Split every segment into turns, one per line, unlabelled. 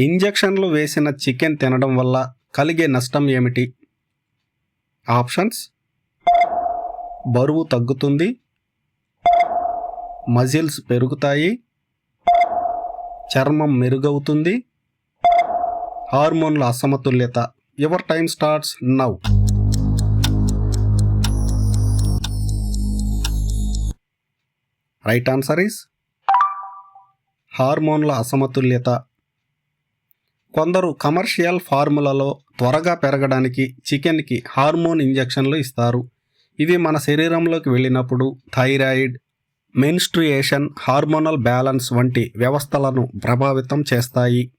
ఇంజెక్షన్లు వేసిన చికెన్ తినడం వల్ల కలిగే నష్టం ఏమిటి? ఆప్షన్స్? బరువు తగ్గుతుంది. మజిల్స్ పెరుగుతాయి. చర్మం మెరుగవుతుంది. హార్మోన్ల అసమతుల్యత. Your time starts now. Right answer is హార్మోన్ల అసమతుల్యత. కొందరు కమర్షియల్ ఫార్ములలో త్వరగా పెరగడానికి చికెన్కి హార్మోన్ ఇంజెక్షన్లు ఇస్తారు. ఇవి మన శరీరంలోకి వెళ్ళినప్పుడు థైరాయిడ్ మెన్స్ట్రుయేషన్ హార్మోనల్ బ్యాలెన్స్ వంటి వ్యవస్థలను ప్రభావితం చేస్తాయి.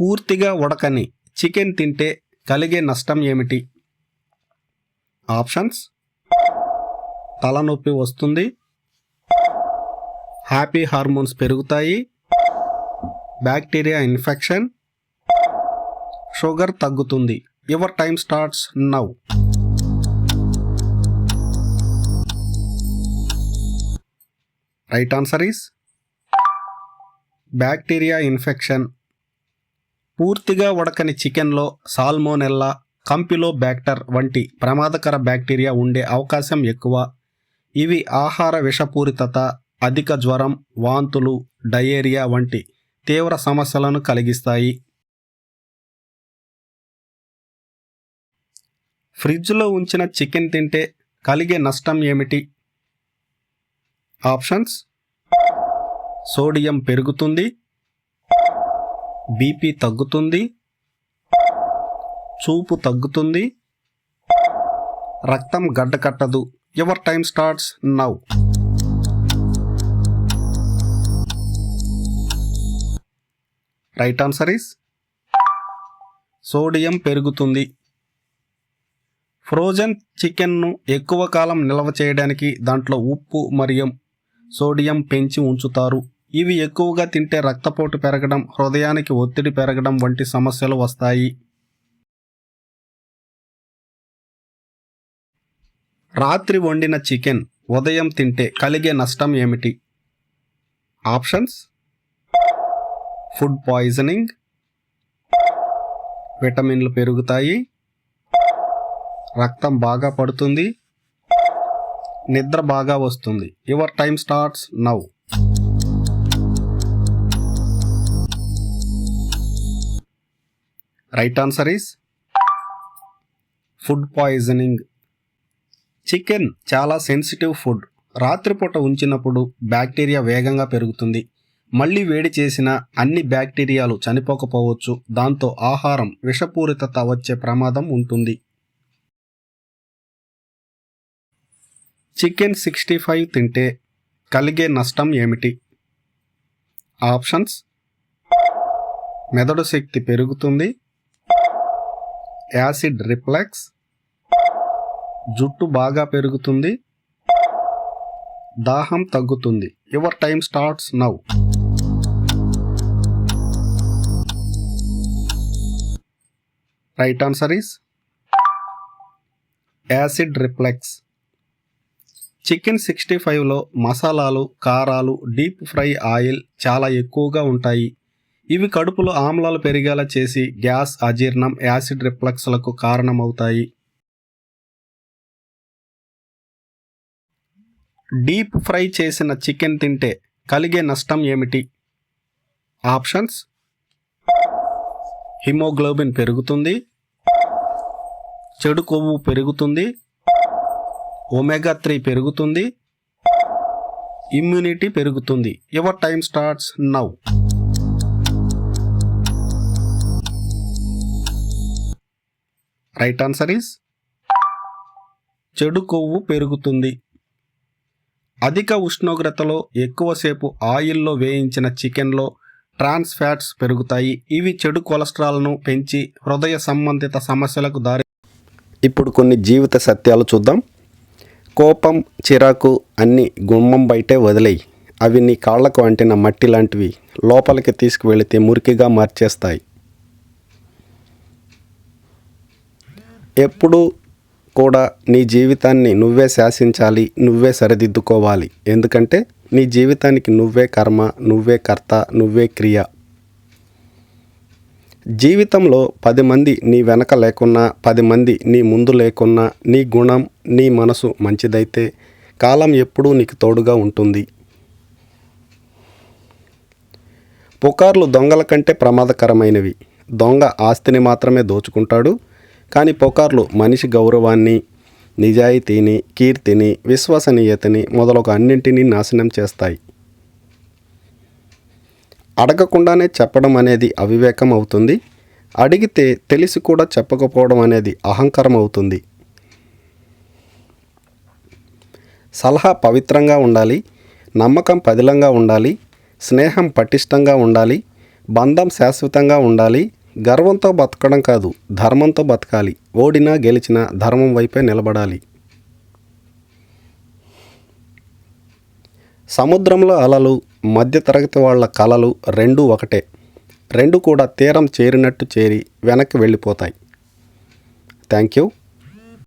పూర్తిగా ఉడకని చికెన్ తింటే కలిగే నష్టం ఏమిటి? ఆప్షన్స్. తలనొప్పి వస్తుంది. హ్యాపీ హార్మోన్స్ పెరుగుతాయి. Bacteria infection. షుగర్ తగ్గుతుంది. Your time starts now. Right answer is bacteria infection. పూర్తిగా ఉడకని చికెన్లో సాల్మోనెల్లా కంపిలో బ్యాక్టర్ వంటి ప్రమాదకర బ్యాక్టీరియా ఉండే అవకాశం ఎక్కువ. ఇవి ఆహార విషపూరితత అధిక జ్వరం వాంతులు డయేరియా వంటి తీవ్ర సమస్యలను కలిగిస్తాయి. ఫ్రిడ్జ్లో ఉంచిన చికెన్ తింటే కలిగే నష్టం ఏమిటి? ఆప్షన్స్? సోడియం పెరుగుతుంది. బీపీ తగ్గుతుంది. చూపు తగ్గుతుంది. రక్తం గడ్డకట్టదు. Your time starts now. Right answer is sodium పెరుగుతుంది. ఫ్రోజన్ చికెన్ను ఎక్కువ కాలం నిల్వ చేయడానికి దాంట్లో ఉప్పు మరియు సోడియం పెంచి ఉంచుతారు. ఇవి ఎక్కువగా తింటే రక్తపోటు పెరగడం హృదయానికి ఒత్తిడి పెరగడం వంటి సమస్యలు వస్తాయి. రాత్రి వండిన చికెన్ ఉదయం తింటే కలిగే నష్టం ఏమిటి? Options food poisoning. విటమిన్లు పెరుగుతాయి. రక్తం బాగా పడుతుంది. నిద్ర బాగా వస్తుంది. Your time starts now. Right answer is food poisoning. Chicken చాలా సెన్సిటివ్ ఫుడ్. రాత్రిపూట ఉంచినప్పుడు బ్యాక్టీరియా వేగంగా పెరుగుతుంది. మళ్ళీ వేడి చేసిన అన్ని బ్యాక్టీరియాలు చనిపోకపోవచ్చు. దాంతో ఆహారం విషపూరితత వచ్చే ప్రమాదం ఉంటుంది. చికెన్ సిక్స్టీ ఫైవ్ తింటే కలిగే నష్టం ఏమిటి? ఆప్షన్స్. మెదడు శక్తి పెరుగుతుంది. Acid reflex. జుట్టు బాగా పెరుగుతుంది. దాహం తగ్గుతుంది. Your time starts now. Right answer is acid reflex chicken sixty ఫైవ్లో మసాలాలు కారాలు డీప్ ఫ్రై ఆయిల్ చాలా ఎక్కువగా ఉంటాయి. ఇవి కడుపులో ఆమ్లాలు పెరిగేలా చేసి గ్యాస్ అజీర్ణం యాసిడ్ రిఫ్లక్స్లకు కారణమవుతాయి. డీప్ ఫ్రై చేసిన చికెన్ తింటే కలిగే నష్టం ఏమిటి? ఆప్షన్స్ హిమోగ్లోబిన్ పెరుగుతుంది. చెడు కొవ్వు పెరుగుతుంది. ఒమేగా త్రీ పెరుగుతుంది. ఇమ్యూనిటీ పెరుగుతుంది. Your time starts now. Right answer is చెడు కొవ్వు పెరుగుతుంది. అధిక ఉష్ణోగ్రతలో ఎక్కువసేపు ఆయిల్లో వేయించిన చికెన్లో ట్రాన్స్ ఫ్యాట్స్ పెరుగుతాయి. ఇవి చెడు కొలెస్ట్రాల్ను పెంచి హృదయ సంబంధిత సమస్యలకు దారి ఇప్పుడు కొన్ని జీవిత సత్యాలు చూద్దాం. కోపం చిరాకు అన్ని గుమ్మం బయటే వదిలేయి. అవి నీ కాళ్ళకు అంటిన మట్టి లాంటివి లోపలికి తీసుకువెళితే మురికిగా మార్చేస్తాయి. ఎప్పుడూ కూడా నీ జీవితాన్ని నువ్వే శాసించాలి నువ్వే సరిదిద్దుకోవాలి. ఎందుకంటే నీ జీవితానికి నువ్వే కర్మ నువ్వే కర్త నువ్వే క్రియ. జీవితంలో పది మంది నీ వెనక లేకున్నా పది మంది నీ ముందు లేకున్నా నీ గుణం నీ మనసు మంచిదైతే కాలం ఎప్పుడూ నీకు తోడుగా ఉంటుంది. పుకార్లు దొంగల కంటే ప్రమాదకరమైనవి. దొంగ ఆస్తిని మాత్రమే దోచుకుంటాడు కానీ పుకార్లు మనిషి గౌరవాన్ని నిజాయితీని కీర్తిని విశ్వసనీయతని మొదలగు అన్నింటినీ నాశనం చేస్తాయి. అడగకుండానే చెప్పడం అనేది అవివేకం అవుతుంది. అడిగితే తెలిసి కూడా చెప్పకపోవడం అనేది అహంకారం అవుతుంది. సలహా పవిత్రంగా ఉండాలి. నమ్మకం పదిలంగా ఉండాలి. స్నేహం పటిష్టంగా ఉండాలి. బంధం శాశ్వతంగా ఉండాలి. గర్వంతో బతకడం కాదు ధర్మంతో బతకాలి. ఓడినా గెలిచినా ధర్మం వైపే నిలబడాలి. సముద్రంలో అలలు మధ్యతరగతి వాళ్ళ కలలు రెండు ఒకటే. రెండు కూడా తీరం చేరినట్టు చేరి వెనక్కి వెళ్ళిపోతాయి. Thank you.